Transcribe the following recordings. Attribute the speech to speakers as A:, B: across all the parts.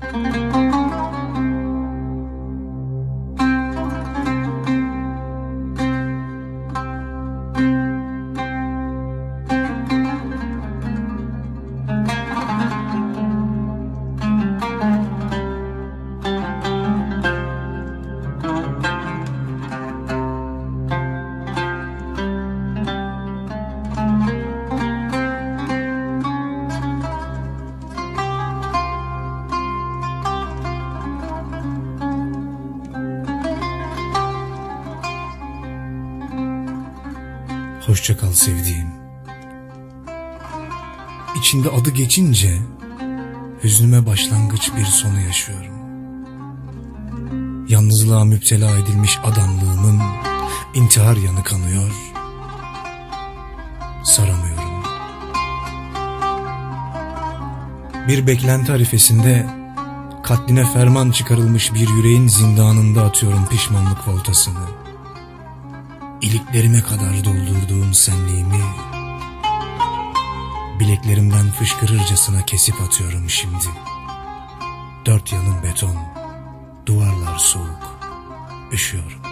A: Thank you. Kal sevdiğim. İçinde adı geçince hüznüme başlangıç bir sonu yaşıyorum. Yalnızlığa müptela edilmiş adamlığımın intihar yanı kanıyor. Saramıyorum. Bir beklenti arifesinde katline ferman çıkarılmış bir yüreğin zindanında atıyorum pişmanlık voltasını. İliklerime kadar doldurduğum senliğimi bileklerimden fışkırırcasına kesip atıyorum şimdi. Dört yanım beton, duvarlar soğuk, üşüyorum.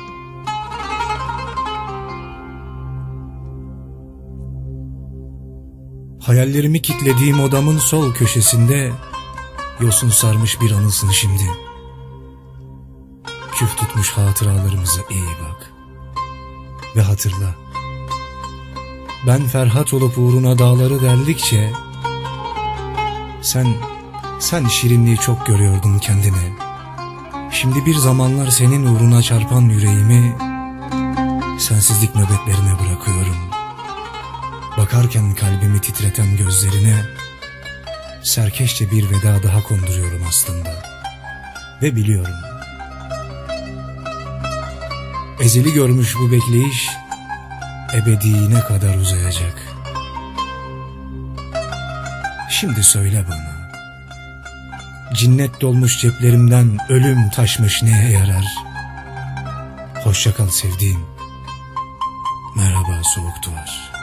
A: Hayallerimi kitlediğim odamın sol köşesinde yosun sarmış bir anısın şimdi. Küf tutmuş hatıralarımıza iyi bak ve hatırla. Ben Ferhat olup uğruna dağları derdikçe sen sen şirinliği çok görüyordun kendine. Şimdi bir zamanlar senin uğruna çarpan yüreğimi sensizlik nöbetlerine bırakıyorum. Bakarken kalbimi titreten gözlerine serkeşçe bir veda daha konduruyorum aslında. Ve biliyorum. Ezeli görmüş bu bekleyiş ebediğine kadar uzayacak. Şimdi söyle bana. Cinnet dolmuş ceplerimden ölüm taşmış neye yarar? Hoşça kal sevdiğim. Merhaba soğuk duvar.